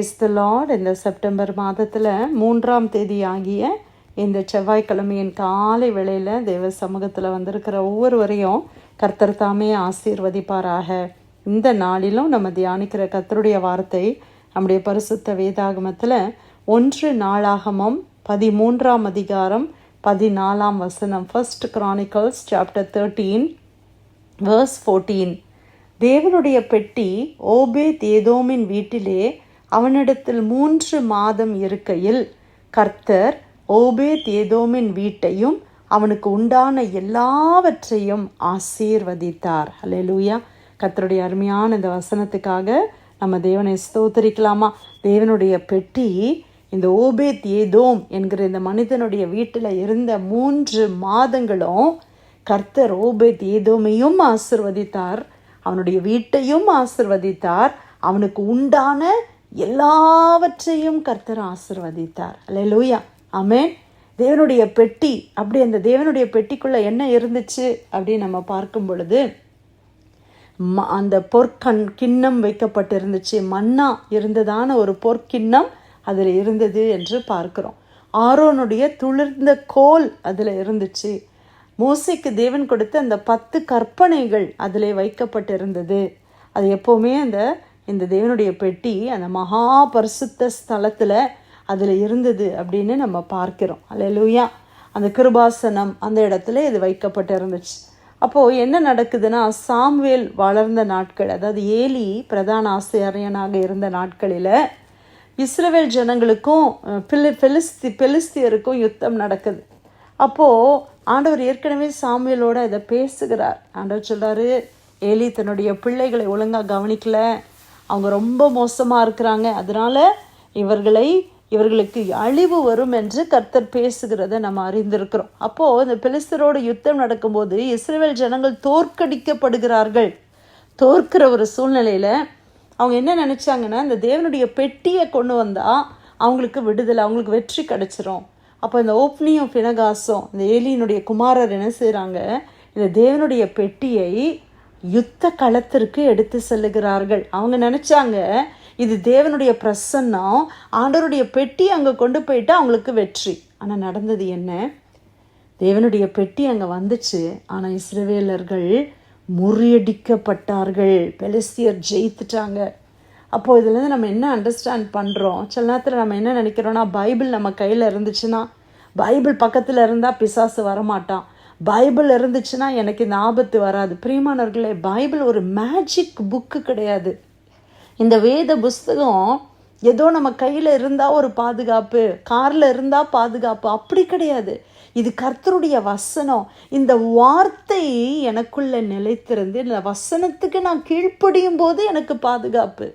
Brace the lord இந்த September மாதத்தில் மூன்றாம் தேதி ஆகிய இந்த செவ்வாய்க்கிழமையின் காலை வேளையில் தேவ சமூகத்தில் வந்திருக்கிற ஒவ்வொருவரையும் கர்த்தர் தாமே ஆசீர்வதிப்பாராக. இந்த நாளிலும் நம்ம தியானிக்கிற கர்த்தருடைய வார்த்தை நம்முடைய பரிசுத்த வேதாகமத்தில் ஒன்று நாளாகமம் பதிமூன்றாம் அதிகாரம் பதினாலாம் வசனம். First chronicles chapter thirteen verse fourteen தேவனுடைய பெட்டி ஓபே தேதோமின் வீட்டிலே அவனிடத்தில் மூன்று மாதம் இருக்கையில் கர்த்தர் ஓபேத் ஏதோமின் வீட்டையும் அவனுக்கு உண்டான எல்லாவற்றையும் ஆசீர்வதித்தார். அல்லேலூயா கர்த்தருடைய அருமையான இந்த வசனத்துக்காக நம்ம தேவனை ஸ்தோத்தரிக்கலாமா? தேவனுடைய பெட்டி இந்த ஓபேத் ஏதோம் என்கிற இந்த மனிதனுடைய வீட்டில் இருந்த மூன்று மாதங்களும் கர்த்தர் ஓபேத் ஏதோமையும் ஆசிர்வதித்தார் அவனுடைய வீட்டையும் ஆசிர்வதித்தார் அவனுக்கு உண்டான எல்லாவற்றையும் கர்த்தர் ஆசிர்வதித்தார். அல்ல லூயா அமேன் தேவனுடைய பெட்டி அப்படி அந்த தேவனுடைய பெட்டிக்குள்ளே என்ன இருந்துச்சு அப்படின்னு நம்ம பார்க்கும் பொழுது ம- அந்த பொற்கண் கிண்ணம் வைக்கப்பட்டிருந்துச்சு. மன்னா இருந்ததான ஒரு பொற்கிண்ணம் அதில் இருந்தது என்று பார்க்கிறோம். ஆரோனுடைய துளிர்ந்த கோல் அதில் இருந்துச்சு. மோசைக்கு தேவன் கொடுத்த அந்த பத்து கற்பனைகள் அதில் வைக்கப்பட்டிருந்தது. அது எப்போவுமே அந்த இந்த தேவனுடைய பெட்டி அந்த மகா பரிசுத்த ஸ்தலத்தில் அதில் இருந்தது அப்படின்னு நம்ம பார்க்கிறோம். அல்லேலூயா அந்த கிருபாசனம் அந்த இடத்துல இது வைக்கப்பட்டு இருந்துச்சு. அப்போது என்ன நடக்குதுன்னா சாம்வேல் வளர்ந்த நாட்கள் அதாவது ஏலி பிரதான ஆசிரியனாக இருந்த நாட்களில் இஸ்ரவேல் ஜனங்களுக்கும் பிலி பெலிஸ்தி பெலிஸ்தியருக்கும் யுத்தம் நடக்குது. அப்போது ஆண்டவர் ஏற்கனவே சாமியலோட இதை பேசுகிறார். ஆண்டவர் சொல்கிறாரு ஏலி தன்னுடைய பிள்ளைகளை ஒழுங்காக கவனிக்கலை அவங்க ரொம்ப மோசமாக இருக்கிறாங்க. அதனால் இவர்களை இவர்களுக்கு அழிவு வரும் என்று கர்த்தர் பேசுகிறத நம்ம அறிந்திருக்கிறோம். அப்போது இந்த பிலிஸ்தரோட யுத்தம் நடக்கும்போது இஸ்ரேல் ஜனங்கள் தோற்கடிக்கப்படுகிறார்கள். தோற்கிற ஒரு சூழ்நிலையில் அவங்க என்ன நினச்சாங்கன்னா இந்த தேவனுடைய பெட்டியை கொண்டு வந்தால் அவங்களுக்கு விடுதலை அவங்களுக்கு வெற்றி கிடைச்சிரும். அப்போ இந்த ஓப்னியும் பினகாசும் இந்த ஏலியினுடைய குமாரர் என்ன செய்கிறாங்க இந்த தேவனுடைய பெட்டியை யுத்த களத்திற்கு எடுத்து செல்லுகிறார்கள். அவங்க நினச்சாங்க இது தேவனுடைய பிரசன்னம் ஆண்டவருடைய பெட்டி அங்கே கொண்டு போயிட்டு அவங்களுக்கு வெற்றி. ஆனால் நடந்தது என்ன? தேவனுடைய பெட்டி அங்கே வந்துச்சு. ஆனால் இஸ்ரவேலர்கள் முறியடிக்கப்பட்டார்கள். பெலஸ்தியர் ஜெயித்துட்டாங்க. அப்போது இதுலேருந்து நம்ம என்ன அண்டர்ஸ்டாண்ட் பண்ணுறோம் சில நேரத்தில் நம்ம என்ன நினைக்கிறோன்னா பைபிள் நம்ம கையில் இருந்துச்சுன்னா பைபிள் பக்கத்தில் இருந்தால் பிசாசு வரமாட்டான். பைபிள் இருந்துச்சுன்னா எனக்கு இந்த ஆபத்து வராது. பிரியமானவர்களே பைபிள் ஒரு மேஜிக் புக்கு கிடையாது. இந்த வேத புஸ்தகம் ஏதோ நம்ம கையில் இருந்தால் ஒரு பாதுகாப்பு காரில் இருந்தால் பாதுகாப்பு அப்படி கிடையாது. இது கர்த்தருடைய வசனம். இந்த வார்த்தை எனக்குள்ளே நிலைத்திருந்து இந்த வசனத்துக்கு நான் கீழ்ப்படியும் போது எனக்கு பாதுகாப்பு.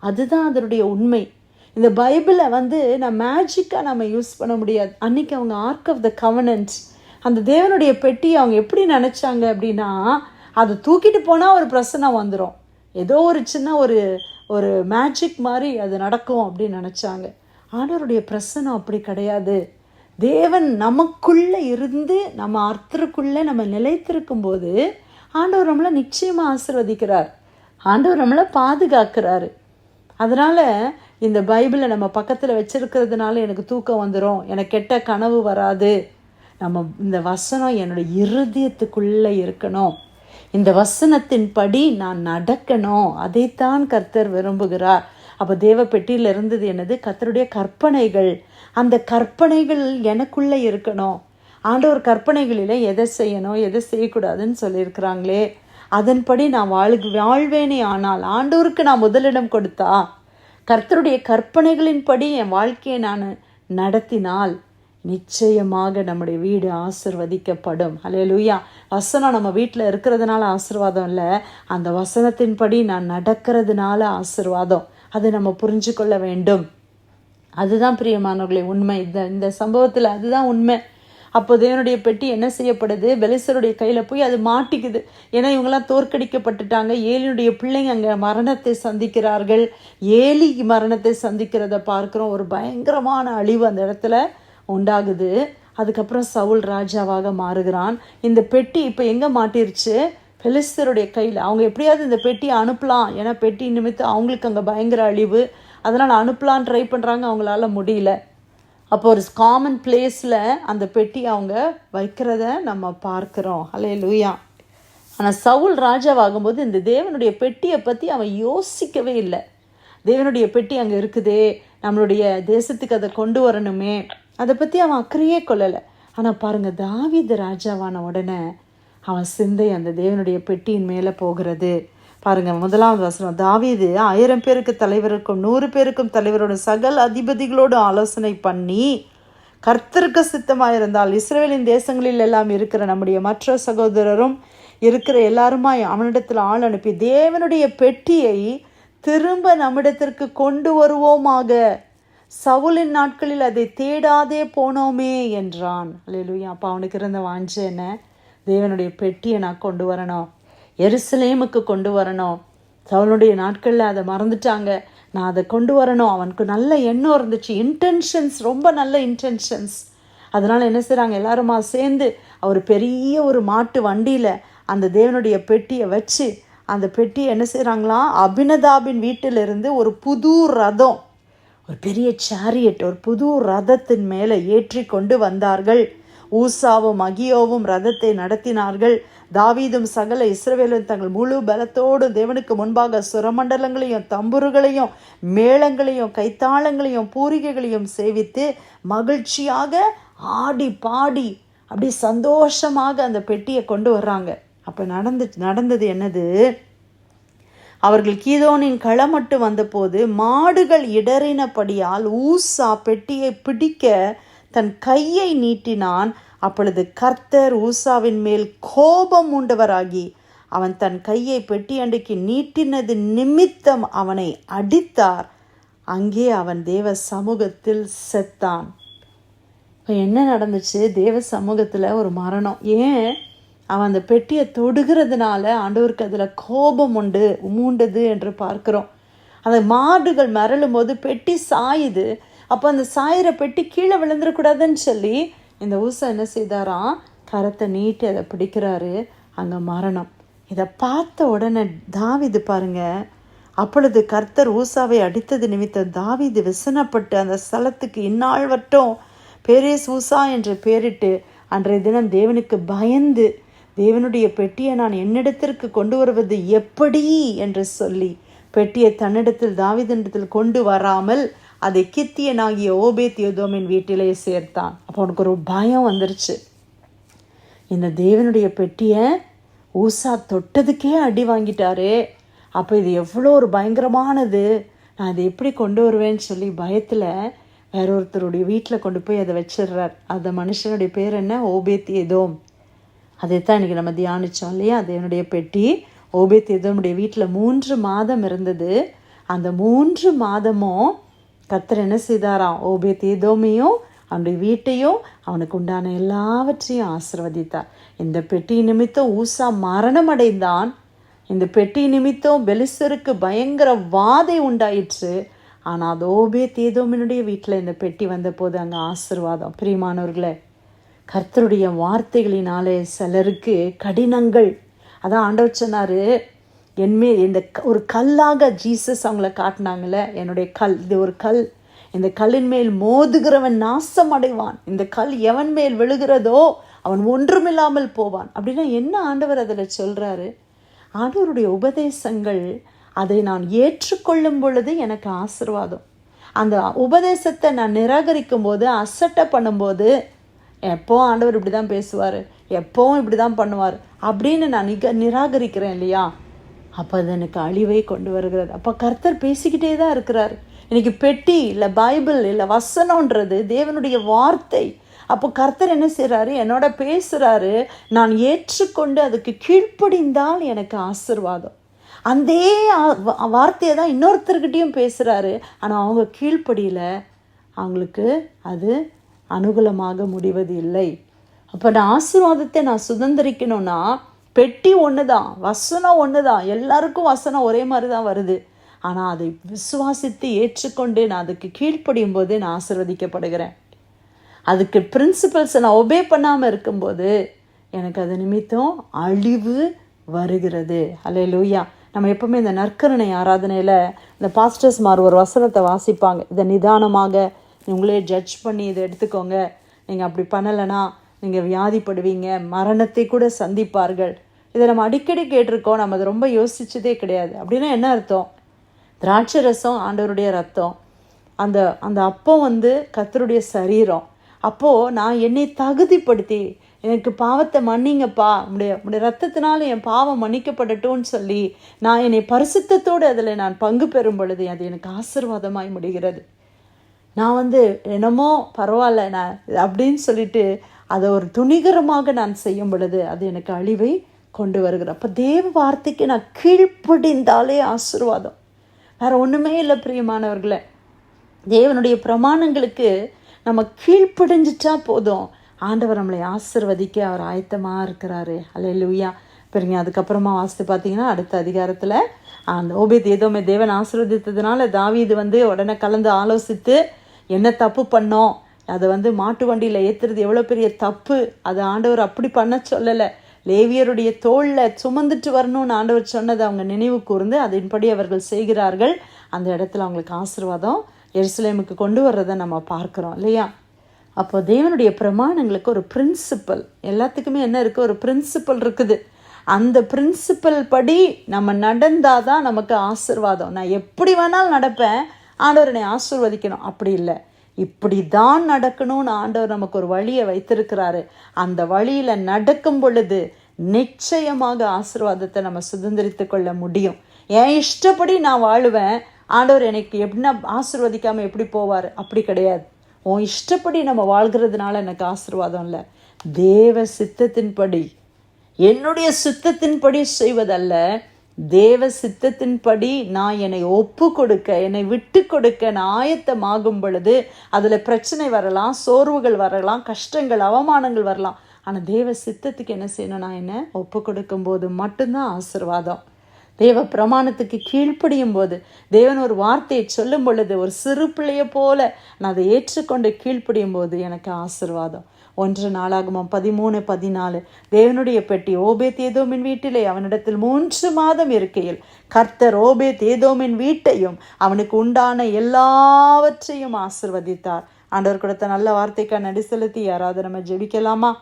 அதுதான் அதனுடைய உண்மை. இந்த பைபிளை வந்து நான் மேஜிக்காக நம்ம யூஸ் பண்ண முடியாது. அன்றைக்கி அவங்க ஆர்க் ஆஃப் த கவனன்ட் அந்த தேவனுடைய பெட்டியை அவங்க எப்படி நினச்சாங்க அப்படின்னா அதை தூக்கிட்டு போனால் ஒரு பிரச்சனை வந்துடும் ஏதோ ஒரு சின்ன ஒரு ஒரு மேஜிக் மாதிரி அது நடக்கும் அப்படின்னு நினச்சாங்க. ஆண்டவருடைய பிரசனம் அப்படி கிடையாது. தேவன் நமக்குள்ளே இருந்து நம்ம அர்த்தருக்குள்ளே நம்ம நிலைத்திருக்கும் போது ஆண்டவர் நம்மளை நிச்சயமாக ஆசிர்வதிக்கிறார். ஆண்டவர் நம்மளை பாதுகாக்கிறாரு. அதனால் இந்த பைபிளை நம்ம பக்கத்தில் வச்சிருக்கிறதுனால எனக்கு தூக்கம் வந்துடும் எனக்கு கெட்ட கனவு வராது. நம்ம இந்த வசனம் என்னோட இருதயத்துக்குள்ளே இருக்கணும். இந்த வசனத்தின்படி நான் நடக்கணும். அதைத்தான் கர்த்தர் விரும்புகிறார். அப்போ தேவ பெட்டியில் இருந்தது என்னது? கர்த்தருடைய கற்பனைகள். அந்த கற்பனைகள் எனக்குள்ளே இருக்கணும். ஆண்டவர் கற்பனைகளில் எதை செய்யணும் எதை செய்யக்கூடாதுன்னு சொல்லியிருக்கிறாங்களே. அதன்படி நான் வாழ் வாழ்வேனே ஆனால் ஆண்டவருக்கு நான் முதலிடம் கொடுத்தா கர்த்தருடைய கற்பனைகளின்படி என் வாழ்க்கையை நான் நடத்தினால் நிச்சயமாக நம்முடைய வீடு ஆசிர்வதிக்கப்படும். ஹalleluya. வசனம் நம்ம வீட்டில் இருக்கிறதுனால ஆசிர்வாதம் இல்லை. அந்த வசனத்தின்படி நான் நடக்கிறதுனால ஆசிர்வாதம். அதை நம்ம புரிஞ்சு கொள்ள வேண்டும். அதுதான் பிரியமானவர்களே உண்மை. இந்த இந்த சம்பவத்தில் அதுதான் உண்மை. அப்போ தேவனுடைய பெட்டி என்ன செய்யப்படுது? பெலிசருடைய கையில் போய் அது மாட்டிக்குது. ஏன்னா இவங்கெல்லாம் தோற்கடிக்கப்பட்டுட்டாங்க. ஏலியுடைய பிள்ளைங்க அங்கே மரணத்தை சந்திக்கிறார்கள். ஏலி மரணத்தை சந்திக்கிறத பார்க்குறோம். ஒரு பயங்கரமான அழிவு அந்த இடத்துல. உண்டாகுது. அதுக்கப்புறம் சவுல் ராஜாவாக மாறுகிறான். இந்த பெட்டி இப்போ எங்கே மாட்டிருச்சு? பெலிஸ்தருடைய கையில். அவங்க எப்படியாவது இந்த பெட்டியை அனுப்பலாம். ஏன்னா பெட்டி நிமித்தம் அவங்களுக்கு அங்கே பயங்கர அழிவு. அதனால் அனுப்பலான்னு ட்ரை பண்ணுறாங்க அவங்களால முடியல. அப்போ ஒரு காமன் பிளேஸில் அந்த பெட்டி அவங்க வைக்கிறத நம்ம பார்க்குறோம். ஹலே லூயா ஆனால் சவுல் ராஜாவாகும்போது இந்த தேவனுடைய பெட்டியை பற்றி அவன் யோசிக்கவே இல்லை. தேவனுடைய பெட்டி அங்கே இருக்குதே. நம்மளுடைய தேசத்துக்கு அதை கொண்டு வரணுமே. அதை பற்றி அவன் அக்கறையே கொள்ளலை. ஆனால் பாருங்கள் தாவீது ராஜாவான உடனே அவன் சிந்தை அந்த தேவனுடைய பெட்டியின் மேலே போகிறது. பாருங்கள் முதலாவது வசனம் தாவீது ஆயிரம் பேருக்கு தலைவருக்கும் நூறு பேருக்கும் தலைவரோட சகல அதிபதிகளோடு ஆலோசனை பண்ணி கர்த்தருக்கு சித்தமாக இருந்தால் இஸ்ரேலின் தேசங்களில் எல்லாம் இருக்கிற நம்முடைய மற்ற சகோதரரும் இருக்கிற எல்லாருமாய் அவனிடத்தில் ஆள் அனுப்பி தேவனுடைய பெட்டியை திரும்ப நம்மிடத்திற்கு கொண்டு வருவோமாக. சவுலின் நாட்களில் அதை தேடாதே போனோமே என்றான். அல்லேலூயா அப்போ அவனுக்கு இருந்த வாஞ்ச என்ன? தேவனுடைய பெட்டியை நான் கொண்டு வரணும். எருசலேமுக்கு கொண்டு வரணும். சவுளுடைய நாட்களில் அதை மறந்துட்டாங்க. நான் அதை கொண்டு வரணும். அவனுக்கு நல்ல எண்ணம் இருந்துச்சு. இன்டென்ஷன்ஸ் ரொம்ப நல்ல இன்டென்ஷன்ஸ் அதனால் என்ன செய்கிறாங்க எல்லாருமா சேர்ந்து அவர் பெரிய ஒரு மாட்டு வண்டியில் அந்த தேவனுடைய பெட்டியை வச்சு அந்த பெட்டியை என்ன செய்கிறாங்களாம் அபினதாபின் வீட்டிலிருந்து ஒரு புது ரதம் ஒரு பெரிய சேரியட் ஒரு புது ரதத்தின் மேலே ஏற்றி கொண்டு வந்தார்கள். ஊசாவும் அகியோவும் ரதத்தை நடத்தினார்கள். தாவீதும் சகல இஸ்ரவேலும் தங்கள் முழு பலத்தோடு தேவனுக்கு முன்பாக சுரமண்டலங்களையும் தம்புருகளையும் மேளங்களையும் கைத்தாளங்களையும் பூரிகைகளையும் சேவித்து மகிழ்ச்சியாக ஆடி பாடி அப்படி சந்தோஷமாக அந்த பெட்டியை கொண்டு வர்றாங்க. அப்போ நடந்து நடந்தது என்னது? அவர்கள் கீதோனின் களமட்டு வந்தபோது மாடுகள் இடறினபடியால் ஊசா பெட்டியை பிடிக்க தன் கையை நீட்டினான். அப்பொழுது கர்த்தர் ஊசாவின் மேல் கோபம் உண்டவராகி அவன் தன் கையை பெட்டி அண்டைக்கு நீட்டினது நிமித்தம் அவனை அடித்தார். அங்கே அவன் தேவ சமூகத்தில் செத்தான். இப்போ என்ன நடந்துச்சு? தேவ சமூகத்தில் ஒரு மரணம். ஏன்? அவன் அந்த பெட்டியை தொடுகிறதுனால ஆண்டவருக்கு அதில் கோபம் உண்டு மூண்டது என்று பார்க்குறோம். அந்த மாடுகள் மரளும் போது பெட்டி சாயுது. அப்போ அந்த சாயிற பெட்டி கீழே விழுந்துடக்கூடாதுன்னு சொல்லி இந்த ஊசை என்ன செய்தாராம்? கரத்தை நீட்டி அதை பிடிக்கிறாரு. அங்கே மரணம். இதை பார்த்த உடனே தாவிது பாருங்க. அப்பொழுது கர்த்தர் ஊசாவை அடித்தது நிமித்தம் தாவிது விசனப்பட்டு அந்த ஸ்தலத்துக்கு இந்நாள் வட்டம் பேரேஸ் ஊசா என்று பேரிட்டு அன்றைய தினம் தேவனுக்கு பயந்து தேவனுடைய பெட்டியை நான் என்னிடத்திற்கு கொண்டு வருவது எப்படி என்று சொல்லி பெட்டியை தன்னிடத்தில் தாவிதனிடத்தில் கொண்டு வராமல் அதை கித்தியனாகிய ஓபேத் யோதோமின் வீட்டிலே சேர்த்தான். அப்போ உனக்கு ஒரு பயம் வந்துருச்சு. இந்த தேவனுடைய பெட்டியை ஊசா தொட்டதுக்கே அடி வாங்கிட்டாரு. அப்போ இது எவ்வளோ ஒரு பயங்கரமானது. நான் அதை எப்படி கொண்டு வருவேன்னு சொல்லி பயத்தில் வேற ஒருத்தருடைய வீட்டில் கொண்டு போய் அதை வச்சிடுறார். அந்த மனுஷனுடைய பேர் என்ன? ஓபேத் ஏதோம். அதைத்தான் இன்றைக்கி நம்ம தியானித்தோம் இல்லையா? தேவனுடைய பெட்டி. ஓபேத் ஏதோமுடைய வீட்டில் மூன்று மாதம் இருந்தது. அந்த மூன்று மாதமும் கத்தர் என்ன செய்தாராம்? ஓபேத் ஏதோமையும் அவனுடைய வீட்டையும் அவனுக்கு உண்டான எல்லாவற்றையும் ஆசிர்வதித்தார். இந்த பெட்டி நிமித்தம் ஊசா மரணம் அடைந்தான். இந்த பெட்டி நிமித்தம் பெலிசருக்கு பயங்கர வாதை உண்டாயிற்று. ஆனால் அது ஓபே தேதோமினுடைய வீட்டில் இந்த பெட்டி வந்தபோது அங்கே ஆசிர்வாதம். பிரியமானவர்களே கர்த்தருடைய வார்த்தைகளினாலே சிலருக்கு கடினங்கள். அதான் ஆண்டவர் சொன்னார் என்மே இந்த க- ஒரு கல்லாக ஜீசஸ் அவங்கள காட்டினாங்கல்ல என்னுடைய கல் இது ஒரு கல். இந்த கல்லின் மேல் மோதுகிறவன் நாசம் அடைவான். இந்த கல் எவன் மேல் விழுகிறதோ அவன் ஒன்றுமில்லாமல் போவான். அப்படின்னா என்ன ஆண்டவர் அதில் சொல்கிறாரு ஆண்டவருடைய உபதேசங்கள் அதை நான் ஏற்றுக்கொள்ளும் பொழுது எனக்கு ஆசீர்வாதம். அந்த உபதேசத்தை நான் நிராகரிக்கும் போது அசட்டை பண்ணும்போது எப்போ ஆண்டவர் இப்படி தான் பேசுவார் எப்போவும் இப்படி தான் பண்ணுவார் அப்படின்னு நான் நிக நிராகரிக்கிறேன் இல்லையா? அப்போ அது எனக்கு அழிவை கொண்டு வருகிறது. அப்போ கர்த்தர் பேசிக்கிட்டே தான் இருக்கிறார். இன்னைக்கு பெட்டி இல்லை பைபிள் இல்லை வசனம்ன்றது தேவனுடைய வார்த்தை. அப்போ கர்த்தர் என்ன செய்கிறாரு என்னோட பேசுகிறாரு நான் ஏற்றுக்கொண்டு அதுக்கு கீழ்ப்படிந்தால் எனக்கு ஆசிர்வாதம். அந்தே வார்த்தையை தான் இன்னொருத்தர்கிட்டையும் பேசுகிறாரு ஆனால் அவங்க கீழ்ப்படியில. அவங்களுக்கு அது அனுகூலமாக முடிவது இல்லை அப்போ நான் ஆசீர்வாதத்தை நான் சுதந்திரிக்கணும்னா பெட்டி ஒன்று தான் வசனம் ஒன்று தான் எல்லாருக்கும் வசனம் ஒரே மாதிரி தான் வருது. ஆனால் அதை விசுவாசித்து ஏற்றுக்கொண்டு நான் அதுக்கு கீழ்ப்படியும் போது நான் ஆசிர்வதிக்கப்படுகிறேன். அதுக்கு பிரின்சிபல்ஸை நான் ஒபே பண்ணாமல் இருக்கும்போது எனக்கு அது நிமித்தம் அழிவு வருகிறது. அலே லூயா நம்ம எப்பவுமே இந்த நற்கருணை ஆராதனையில் இந்த பாஸ்டர்ஸ் மாறு ஒரு வசனத்தை வாசிப்பாங்க. இதை நிதானமாக உங்களே ஜட்ஜ் பண்ணி இதை எடுத்துக்கோங்க. நீங்கள் அப்படி பண்ணலைன்னா நீங்கள் வியாதிப்படுவீங்க. மரணத்தை கூட சந்திப்பார்கள். இதை நம்ம அடிக்கடி கேட்டிருக்கோம். நம்ம அதை ரொம்ப யோசித்ததே கிடையாது. அப்படின்னா என்ன அர்த்தம்? திராட்சை ரசம் ஆண்டவருடைய ரத்தம். அந்த அந்த அப்பம் வந்து கத்தருடைய சரீரம். அப்போது நான் என்னை தகுதிப்படுத்தி எனக்கு பாவத்தை மன்னிங்கப்பா. உடைய உடைய ரத்தத்தினால என் பாவம் மன்னிக்கப்படட்டும்னு சொல்லி நான் என்னை பரிசுத்தத்தோடு அதில் நான் பங்கு பெறும் பொழுது அது எனக்கு ஆசீர்வாதமாய் முடிகிறது. நான் வந்து என்னமோ பரவாயில்ல நான் அப்படின்னு சொல்லிட்டு அதை ஒரு துணிகரமாக நான் செய்யும் பொழுது அது எனக்கு அழிவை கொண்டு வருகிற அப்போ தேவ வார்த்தைக்கு நான் கீழ்ப்படிந்தாலே ஆசீர்வாதம். வேறு ஒன்றுமே இல்லை பிரியமானவர்களே. தேவனுடைய பிரமாணங்களுக்கு நம்ம கீழ்ப்படிஞ்சிட்டா போதும். ஆண்டவர் நம்மளை ஆசிர்வதிக்க அவர் ஆயத்தமாக இருக்கிறாரு. அல்ல லூயா பெருங்க அதுக்கப்புறமா வாசித்து பார்த்தீங்கன்னா அடுத்த அதிகாரத்தில் அந்த ஓபேத் ஏதோமே தேவன் ஆசீர்வதித்ததுனால தாவீது வந்து உடனே கலந்து ஆலோசித்து என்ன தப்பு பண்ணோம்? அதை வந்து மாட்டு வண்டியில் ஏற்றுறது எவ்வளோ பெரிய தப்பு? அதை ஆண்டவர் அப்படி பண்ண சொல்லலை. லேவியருடைய தோளில் சுமந்துட்டு வரணும்னு ஆண்டவர் சொன்னதை அவங்க நினைவு கூர்ந்து அதன்படி அவர்கள் செய்கிறார்கள். அந்த இடத்துல அவங்களுக்கு ஆசீர்வாதம் எருசலேமுக்கு கொண்டு வர்றதை நம்ம பார்க்குறோம் இல்லையா? அப்போ தேவனுடைய பிரமாணங்களுக்கு ஒரு பிரின்சிபல் எல்லாத்துக்குமே என்ன இருக்குது ஒரு பிரின்சிபல் இருக்குது. அந்த பிரின்சிபல் படி நம்ம நடந்தாதான் நமக்கு ஆசிர்வாதம். நான் எப்படி வேணாலும் நடப்பேன் ஆண்டவர் என்னை ஆசிர்வதிக்கணும். அப்படி இல்லை. இப்படி தான் நடக்கணும்னு ஆண்டவர் நமக்கு ஒரு வழியை வைத்திருக்கிறாரு. அந்த வழியில் நடக்கும் பொழுது நிச்சயமாக ஆசிர்வாதத்தை நம்ம சுதந்திரித்து கொள்ள முடியும். என் இஷ்டப்படி நான் வாழுவேன். ஆண்டவர் எனக்கு எப்படின்னா ஆசிர்வதிக்காமல் எப்படி போவார்? அப்படி கிடையாது. உன் இஷ்டப்படி நம்ம வாழ்கிறதுனால எனக்கு ஆசிர்வாதம் இல்லை. தேவ சித்தத்தின்படி என்னுடைய சித்தத்தின்படி செய்வதல்ல. தேவ சித்தத்தின்படி நான் என்னை ஒப்பு கொடுக்க என்னை விட்டு கொடுக்க நான் ஆயத்தமாகும் பொழுது அதில் பிரச்சனை வரலாம் சோர்வுகள் வரலாம் கஷ்டங்கள் அவமானங்கள் வரலாம். ஆனால் தேவ சித்தத்துக்கு என்ன செய்யணும்? நான் என்ன ஒப்பு கொடுக்கும் போது மட்டும்தான் ஆசிர்வாதம். தேவ பிரமாணத்துக்கு கீழ்ப்படியும் போது தேவன் ஒரு வார்த்தையை சொல்லும் பொழுது ஒரு சிறு பிள்ளைய போல நான் அதை ஏற்றுக்கொண்டு கீழ்ப்படியும் போது எனக்கு ஆசிர்வாதம். ஒன்று நாளாகமும் பதிமூணு பதினாலு. தேவனுடைய பெட்டி ஓபே தேதோமின் வீட்டிலே அவனிடத்தில் மூன்று மாதம் இருக்கையில். கர்த்தர் ஓபே தேதோமின் வீட்டையும் அவனுக்கு உண்டான எல்லாவற்றையும் ஆசிர்வதித்தார். ஆண்டவர் கொடுத்த நல்ல வார்த்தைக்காக நடி செலுத்தி யாராவது நம்ம ஜெபிக்கலாமா?